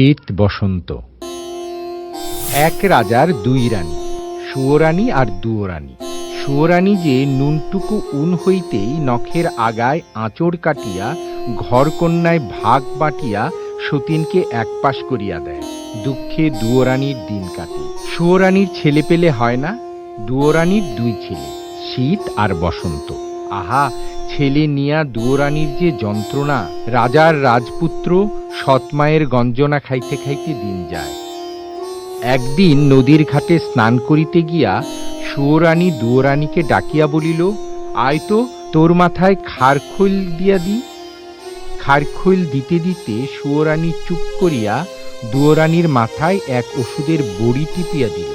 শীত বসন্ত। এক রাজার দুই রানী, সুয়োরানী আর দুয়োরানী। সুয়োরানী যে নুনটুকু উন হইতেই নখের আগায় আঁচড় কাটিয়া, ঘরকন্যায় ভাগ বাটিয়া সতীনকে একপাশ করিয়া দেয়। দুঃখে দুয়োরানীর দিন কাটে। সুয়োরানীর ছেলে পেলে হয় না, দুয়োরানীর দুই ছেলে, শীত আর বসন্ত। আহা ছেলে নিয়া দুয়োরানীর যে যন্ত্রণা, রাজার রাজপুত্র সৎমায়ের গঞ্জনা খাইতে খাইতে দিন যায়। একদিন নদীর ঘাটে স্নান করিতে গিয়া সুয়োরানী দুয়োরানীকে ডাকিয়া বলিল আয় তো তোর মাথায় খারখৈল দিয়া দি। খারখৈল দিতে দিতে সুয়োরানী চুপ করিয়া দুয়োরানীর মাথায় এক ওষুধের বড়ি টিপিয়া দিল।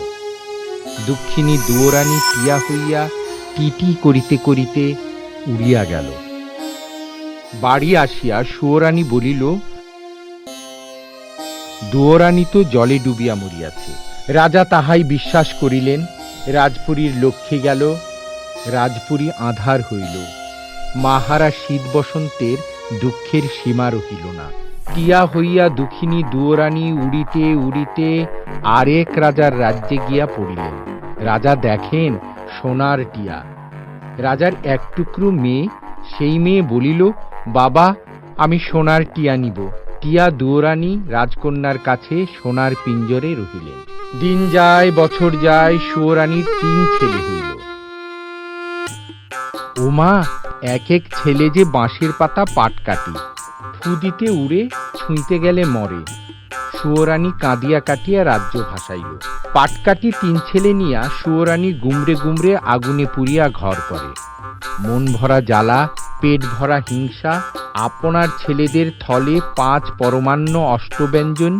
দুঃখিনী দুয়োরানী টিয়া হইয়া টিটি করিতে করিতে উড়িয়া গেল। বাড়ি আসিয়া সুয়োরানী বলিল, দুয়োরানী তো জলে ডুবিয়া মরিয়াছে। রাজা তাহাই বিশ্বাস করিলেন, রাজপুরীর লক্ষ্যে গেল, রাজপুরী আধার হইল। মাহারা শীত বসন্তের দুঃখের সীমা রহিল না। টিয়া হইয়া দুঃখিনী দুয়োরানী উড়িতে উড়িতে আরেক রাজার রাজ্যে গিয়া পড়িলেন। রাজা দেখেন সোনার টিয়া রাজার এক টুকরো মেয়ে, সেই মেয়ে বলিল, বাবা, আমি সোনার টিয়া নিব। টিয়া দুয়োরানী রাজকন্যার কাছে সোনার পিঞ্জরে রহিলেন। দিন যায়, বছর যায়, সুয়োরানীর তিন ছেলে হইল। ওমা, এক এক ছেলে যে বাঁশের পাতা পাট কাটি ফু দিতে উড়ে ছুঁইতে গেলে মরে। সুয়োরানী কাঁদিয়া কাটিয়া রাজ্য ভাসাইল। পাটকাটি তিন ছেলে নিয়া সুয়োরানী গুমরে গুমরে আগুনে পুড়িয়া ঘর করে। মন ভরা জ্বালা, পেট ভরা হিংসা, আপনার ছেলেদের থলে পাঁচ পরমান্ন অষ্টব্যঞ্জন,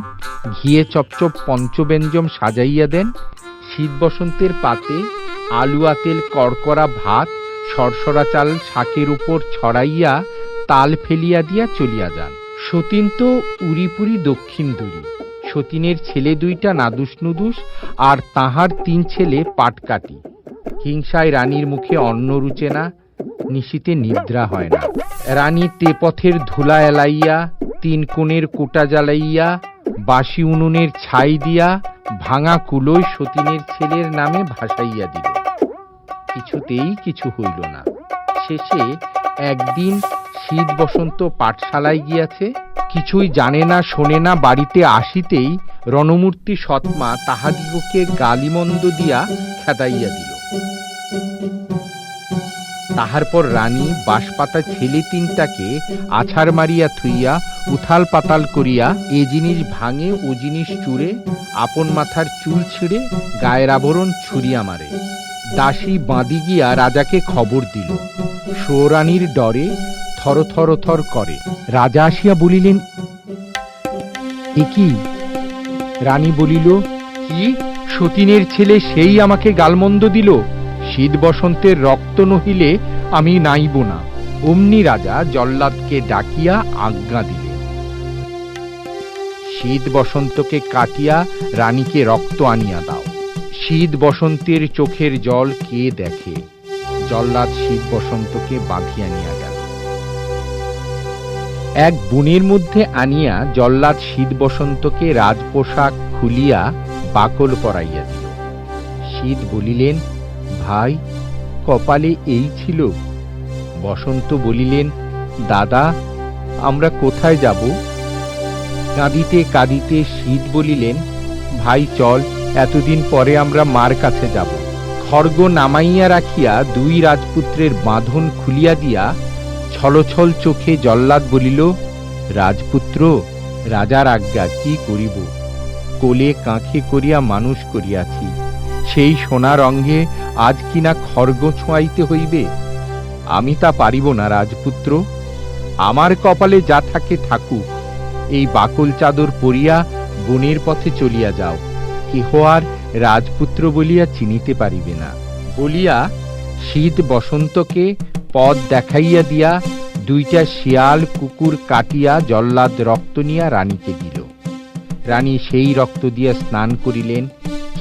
ঘিয়ে চপচপ পঞ্চব্যঞ্জম সাজাইয়া দেন। শীত বসন্তের পাতে আলু আতেল কড়কড়া ভাত, সরসরা চাল শাকের উপর ছড়াইয়া তাল ফেলিয়া দিয়া চলিয়া যান। সতীন তো উড়িপুরি দক্ষিণ দুরি। সতীনের ছেলে দুইটা নাদুস নুদুস আর তাহার তিন ছেলে পাটকাটি। হিংসায় রানীর মুখে অন্ন রুচে না, নিশীতে নিদ্রা হয় না। রানী তে পথের ধুলা এলাইয়া, তিন কোণের কোটা জ্বালাইয়া, বাসি উনুনের ছাই দিয়া, ভাঙা কুলোয় সতীনের ছেলের নামে ভাসাইয়া দিল। কিছুতেই কিছু হইল না। শেষে একদিন শীত বসন্ত পাঠশালায় গিয়াছে কিছুই জানে না, শোনে না, বাড়িতে আসিতেই রণমূর্তি সৎমা তাহাদিগকে গালিমন্দ দিয়া খেদাইয়া দিল। তাহার পর রানী বাঁশপাতা ছেলে তিনটাকে আছাড় মারিয়া থুইয়া, উথাল পাতাল করিয়া এ জিনিস ভাঙে, ও জিনিস চুরে, আপন মাথার চুল ছিঁড়ে, গায়ের আবরণ ছুরিয়া মারে। দাসী বাঁধি গিয়া রাজাকে খবর দিল। সৌরানীর ডরে থর থর করে। রাজা আসিয়া বলিলেন কি? রানী বলিল, কি? সতীনের ছেলে সেই আমাকে গালমন্দ দিল। শীত বসন্তের রক্ত নহিলে আমি নাইব না। অমনি রাজা জল্লাদকে ডাকিয়া আজ্ঞা দিলেন। শীত বসন্তকে কাটিয়া রানীকে রক্ত আনিয়া দাও। শীত বসন্তের চোখের জল কে দেখে? জল্লাদ শীত বসন্তকে বাঁধিয়া নিয়া এক বনের মধ্যে আনিয়া জল্লাদ শীত বসন্তকে রাজপোশাক খুলিয়া বাকল পরাইয়া দিল। শীত বলিলেন, ভাই, কপালে এই ছিল। বসন্ত বলিলেন, দাদা, আমরা কোথায় যাব? কাঁদিতে কাঁদিতে শীত বলিলেন, ভাই, চল, এতদিন পরে আমরা মার কাছে যাব। খড়গ নামাইয়া রাখিয়া দুই রাজপুত্রের বাঁধন খুলিয়া দিয়া ছলছল চোখে জল্লাদ বলিল, রাজপুত্র, রাজার আজ্ঞা কি করিব? কোলে কাঁখে করিয়া মানুষ করিয়াছি। সেই সোনার অঙ্গে আজ কিনা খর্গ ছোঁয়াইতে হইবে? আমি তা পারিব না, রাজপুত্র। আমার কপালে যা থাকে থাকুক। এই বাকল চাদর পরিয়া বনের পথে চলিয়া যাও। কেহ আর রাজপুত্র বলিয়া চিনিতে পারিবে না। বলিয়া শীত বসন্তকে পথ দেখাইয়া দিয়া দুইটা শিয়াল কুকুর কাটিয়া জল্লাদ রক্ত নিয়া রানীকে দিল। রানী সেই রক্ত দিয়া স্নান করিলেন,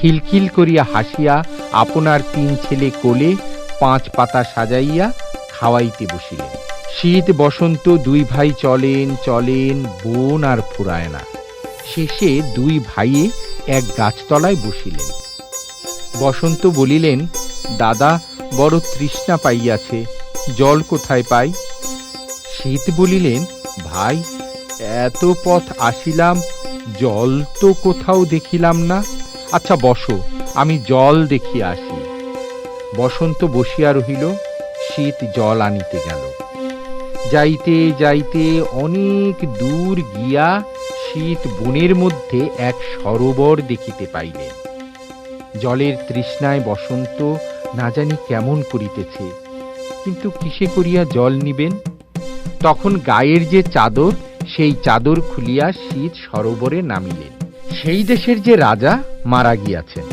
খিলখিল করিয়া হাসিয়া আপনার তিন ছেলে কোলে পাঁচ পাতা সাজাইয়া খাওয়াইতে বসিলেন। শীত বসন্ত দুই ভাই চলেন চলেন, বোন আর ফুরায় না। শেষে দুই ভাইয়ে এক গাছতলায় বসিলেন। বসন্ত বলিলেন, দাদা, বড় তৃষ্ণা পাইয়াছে জল কোথায় পাই? শীত বলিলেন, ভাই, এত পথ আসিলাম, জল তো কোথাও দেখিলাম না। আচ্ছা বসো, আমি জল দেখিয়া আসি। বসন্ত বসিয়া রহিল, শীত জল আনিতে গেল। যাইতে যাইতে অনেক দূর গিয়া শীত বনের মধ্যে এক সরোবর দেখিতে পাইলেন। জলের তৃষ্ণায় বসন্ত না জানি কেমন করিতেছে। কিন্তু কিসে করিয়া জল নিবেন? তখন গায়ের যে চাদর, সেই চাদর খুলিয়া শীত সরোবরে নামিলেন। সেই দেশের যে রাজা মারা গিয়াছেন।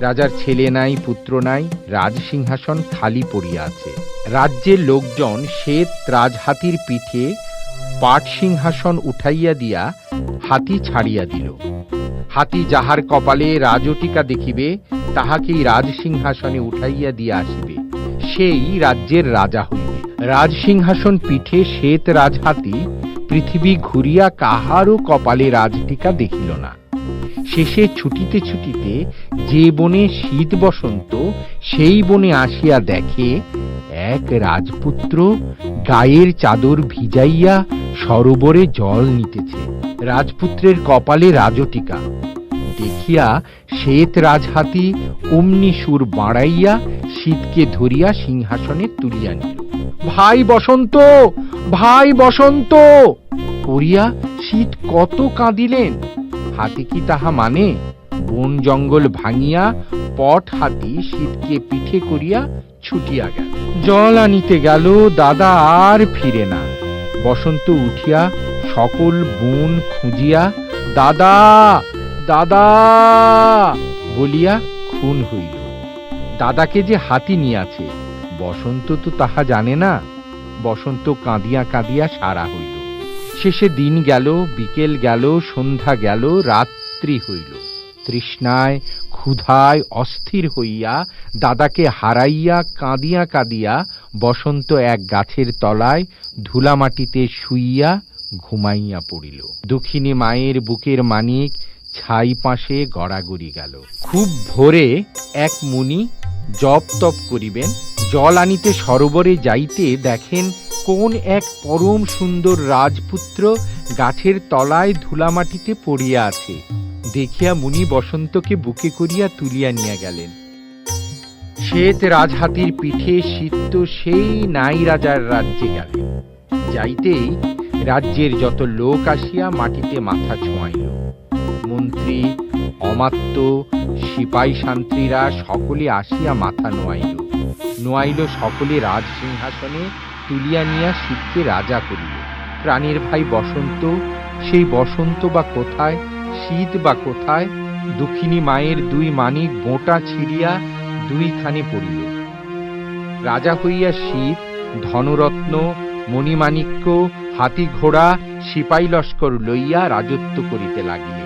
রাজার ছেলে নাই, পুত্র নাই, রাজসিংহাসন খালি পড়িয়া আছে। রাজ্যের লোকজন শ্বেত রাজহাতির পিঠে পাট সিংহাসন উঠাইয়া দিয়া হাতি ছাড়িয়া দিল। হাতি যাহার কপালে রাজটিকা দেখিবে, তাহাকেই রাজসিংহাসনে উঠাইয়া দিয়া আসিবে। সেই রাজ্যের রাজা হইবে রাজসিংহাসন পিঠে শ্বেত রাজহাতি পৃথিবী ঘুরিয়া কাহারও কপালে রাজটিকা দেখিল না। শেষে ছুটিতে ছুটিতে যে বনে শীত বসন্ত, সেই বনে আসিয়া দেখে এক রাজপুত্র গায়ের চাদর ভিজাইয়া সরোবরে জল নিতেছে। রাজপুত্রের কপালে রাজটিকা। দেখিয়া শ্বেত রাজহাতি অমনি সুর বাড়াইয়া শীতকে ধরিয়া সিংহাসনে তুলিয়া নিল। ভাই বসন্ত ভাই বসন্ত! করিয়া শীত কত কাঁদিলেন। হাতি কি তাহা মানে? বন জঙ্গল ভাঙিয়া পট হাতি শীতকে পিঠে করিয়া ছুটিয়া গেল। জল আনিতে গেল, দাদা, আর ফিরে না। বসন্ত উঠিয়া সকল বন খুঁজিয়া, দাদা দাদা! বলিয়া খুন হইল। দাদাকে যে হাতি নিয়াছে, বসন্ত তো তাহা জানে না। বসন্ত কাঁদিয়া কাঁদিয়া সারা হইল। শেষে দিন গেল, বিকেল গেল, সন্ধ্যা গেল, রাত্রি হইল। তৃষ্ণায়, ক্ষুধায় অস্থির হইয়া দাদাকে হারাইয়া কাঁদিয়া কাঁদিয়া বসন্ত এক গাছের তলায় ধুলামাটিতে শুইয়া ঘুমাইয়া পড়িল। দুঃখিনী মায়ের বুকের মানিক ছাই পাশে গড়াগড়ি গেল। খুব ভোরে এক মুনি জপ তপ করিবেন। জল আনিতে সরোবরে যাইতে দেখেন কোন এক পরম সুন্দর রাজপুত্র গাছের তলায় ধুলামাটিতে পড়িয়া আছে। দেখিয়া মুনি বসন্তকে বুকে করিয়া তুলিয়া নিয়া গেলেন। শ্বেত রাজহাতির পিঠে শীত সেই নাই রাজার রাজ্যে গেলেন। যাইতেই রাজ্যের যত লোক আসিয়া মাটিতে মাথা ছোঁয়াইল। মন্ত্রী, অমাত্য সিপাই শান্ত্রীরা সকলে আসিয়া মাথা নোয়াইল। নোয়াইল সকলে রাজ সিংহাসনে তুলিয়া নিয়া শিবকে রাজা করিল। প্রাণীর ভাই বসন্ত, সেই বসন্ত বা কোথায়, শীত বা কোথায়, দুঃখিনী মায়ের দুই মানিক বোঁটা ছিড়িয়া দুইখানে পড়িল। রাজা হইয়া শীত, ধনরত্ন, মণিমাণিক্য হাতি ঘোড়া সিপাই লস্কর লইয়া রাজত্ব করিতে লাগিলেন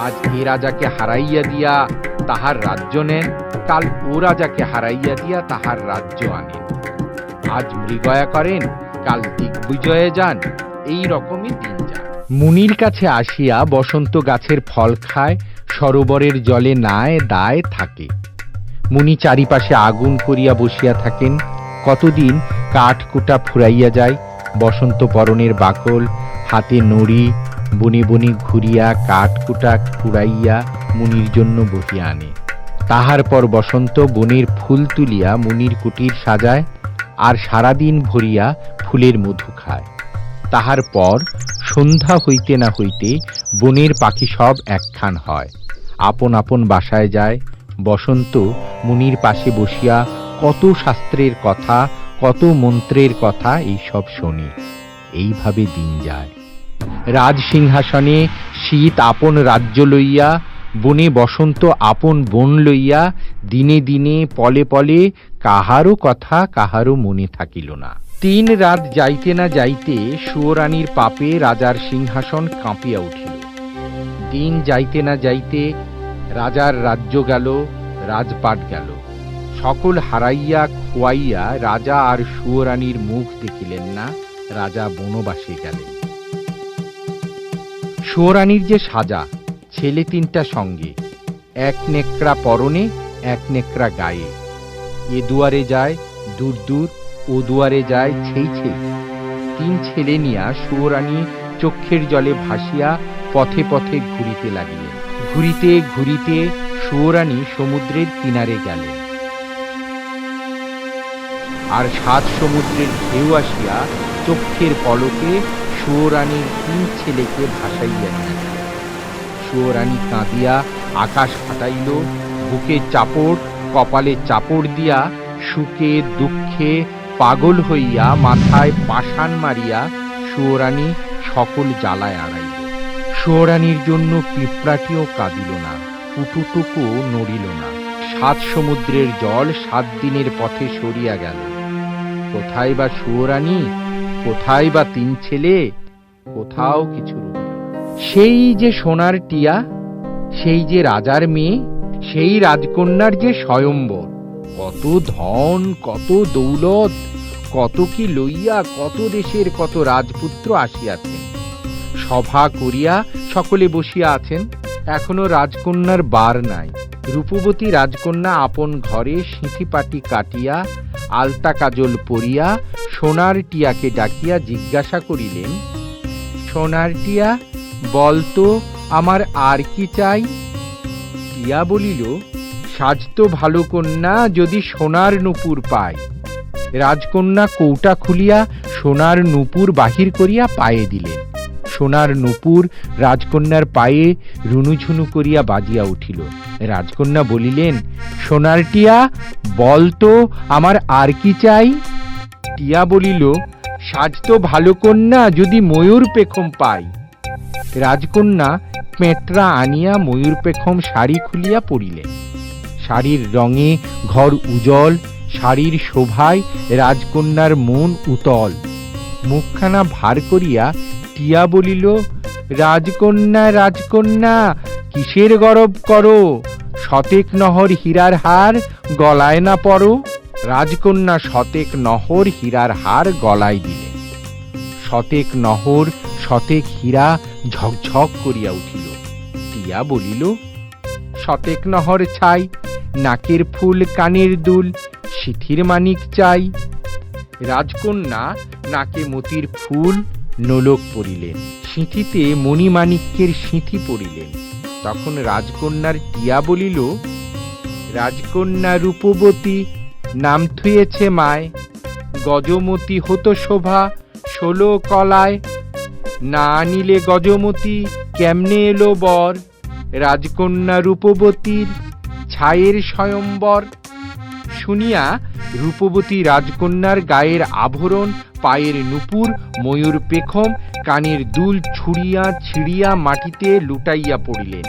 আজ এ রাজাকে হারাইয়া দিয়া তাহার রাজ্য নেন, কাল ও রাজাকে হারাইয়া দিয়া তাহার রাজ্য আনেন। আজ মৃগয়া করেন, কাল দিগ্বিজয়ে যান, এই রকমই দিন যান। মুনির কাছে আসিয়া বসন্ত গাছের ফল খায়, সরোবরের জলে নায় দায় থাকে। মুনি চারিপাশে আগুন করিয়া বসিয়া থাকেন। কতদিন কাঠ কুটা ফুরাইয়া যায়, বসন্ত পরনের বাকল, হাতে নড়ি বনে বনে ঘুরিয়া কাঠ কুটা ফুরাইয়া মুনির জন্য বহিয়া আনে। তাহার পর বসন্ত বনের ফুল তুলিয়া মুনির কুটির সাজায় আর সারাদিন ভরিয়া ফুলের মধু খায়। তাহার পর সন্ধ্যা হইতে না হইতে বনের পাখি সব একখান হয়। আপন আপন বাসায় যায়। বসন্ত মুনির পাশে বসিয়া কত শাস্ত্রের কথা, কত মন্ত্রের কথা এইসব শুনি। এইভাবে দিন যায়। রাজসিংহাসনে শীত আপন রাজ্য লইয়া, বনে বসন্ত আপন বন লইয়া, দিনে দিনে পলে পলে কাহারও কথা কাহারও মনে থাকিল না। তিন রাত যাইতে না যাইতে সুয়রানীর পাপে রাজার সিংহাসন কাঁপিয়া উঠিল। দিন যাইতে না যাইতে রাজার রাজ্য গেল, রাজপাট গেল। সকল হারাইয়া খোয়াইয়া রাজা আর সুয়রানীর মুখ দেখিলেন না, রাজা বনবাসে গেলেন। সুয়োরানীর যে সাজা, ছেলে তিনটা সঙ্গে, এক নেকড়া পরনে, এক নেকড়া গায়ে। এ দুয়ারে যায় দূর দূর, ও দুয়ারে যায় ছেই ছেই। তিন ছেলে নিয়া সুয়োরানী চক্ষের জলে ভাসিয়া পথে পথে ঘুরিতে লাগিলেন। ঘুরিতে ঘুরিতে সুয়োরানী সমুদ্রের কিনারে গেলেন। আর সাত সমুদ্রের ঢেউ আসিয়া চক্ষের পলকে সুয়োরানীর তিন ছেলেকে ভাসাইয়া নিল সুয়োরানী কাঁদিয়া আকাশ ফাটাইল, বুকে চাপড়, কপালে চাপড় দিয়া সুখে, দুঃখে পাগল হইয়া মাথায় পাষাণ মারিয়া সুয়োরানী সকল জ্বালায় আড়াইল। সুয়োরানীর জন্য পিঁপড়াটিও কাঁদিল না পুটুটুকু নড়িল না। সাত সমুদ্রের জল সাত দিনের পথে সরিয়া গেল। কোথায় বা সুয়োরানী কোথায় বা তিন ছেলে, কোথাও কিছু সেই যে সোনার টিয়া, সেই যে রাজার মেয়ে, সেই রাজকন্যার যে স্বয়ম্বর, কত ধন, কত দৌলত, কত কি লইয়া, কত দেশের কত রাজপুত্র আসিয়াছেন। সভা করিয়া সকলে বসিয়া আছেন, এখনও রাজকন্যার বার নাই। রূপবতী রাজকন্যা আপন ঘরে সিঁথিপাটি কাটিয়া আলতা কাজল পরিয়া সোনার টিয়াকে ডাকিয়া জিজ্ঞাসা করিলেন, সোনার টিয়া বলতো আমার আর কি চাই? টিয়া বলিল সাজতো ভালো কন্যা, যদি সোনার নুপুর পায় রাজকন্যা কৌটা খুলিয়া সোনার নুপুর বাহির করিয়া পায়ে দিলেন। সোনার নুপুর রাজকন্যার পায়ে রুনুঝুনু করিয়া বাজিয়া উঠিল। রাজকন্যা বলিলেন, সোনার টিয়া বলতো আমার আর কি চাই? টিয়া বলিল, সাজ তো ভালো কন্যা, যদি ময়ূর পেখম পাই। রাজকন্যা পেঁটরা আনিয়া ময়ূর পেখম শাড়ি খুলিয়া পরিলেন শাড়ির রঙে ঘর উজ্জ্বল, শাড়ির শোভায় রাজকন্যার মন উতল। মুখখানা ভার করিয়া টিয়া বলিল, রাজকন্যা রাজকন্যা, কিসের গরব করো? শতেক নহর হীরার হার গলায় না পড়ো? রাজকন্যা শতেক নহর হীরার হার গলায় দিলে। শতেক নহর শতেক হীরা ঝকঝক করিয়া উঠিল। টিয়া বলিল শতেক নহর ছাই, নাকের ফুল কানের দুল, সিথির মানিক চাই। রাজকন্যা, নাকে মতির ফুল নোলক পরিলেন সিঁথিতে মণিমাণিক্যের সিঁথি পরিলেন তখন রাজকন্যার টিয়া বলিল, রাজকন্যা রূপবতী, নাম থুয়েছে মায়। গজমতি হতো শোভা, ষোলো কলায়। না আনিলে গজমতি, কেমনে এলো বর? রাজকন্যা রূপবতীর ছায়ের স্বয়ম্বর। শুনিয়া রূপবতী রাজকন্যার গায়ের আভরণ পায়ের নুপুর, ময়ূর পেখম, কানের দুল ছুড়িয়া ছিড়িয়া মাটিতে লুটাইয়া পড়িলেন।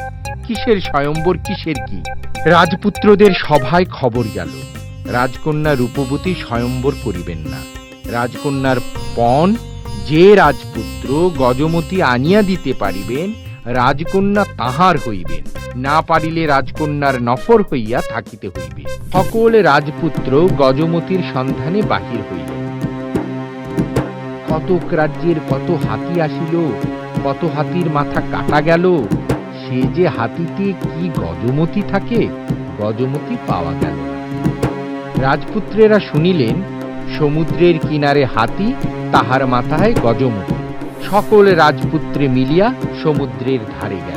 কিসের স্বয়ম্বর, কিসের কি? রাজপুত্রদের সভায় খবর গেল। রাজকন্যা রূপবতী স্বয়ম্বর করিবেন না। রাজকন্যার পণ, যে রাজপুত্র গজমতি আনিয়া দিতে পারিবেন, রাজকন্যা তাহার হইবেন। না পারিলে রাজকন্যার নফর হইয়া থাকিতে হইবে। সকল রাজপুত্র গজমতির সন্ধানে বাহির হইলেন কতক রাজ্যের কত হাতি আসিল, কত হাতির মাথা কাটা গেল, সে যে হাতিতে কি গজমতি থাকে, গজমতি পাওয়া গেল রাজপুত্রেরা শুনিলেন, সমুদ্রের কিনারে হাতি, তাহার মাথায় গজমতি। সকল রাজপুত্রে মিলিয়া সমুদ্রের ধারে গেল।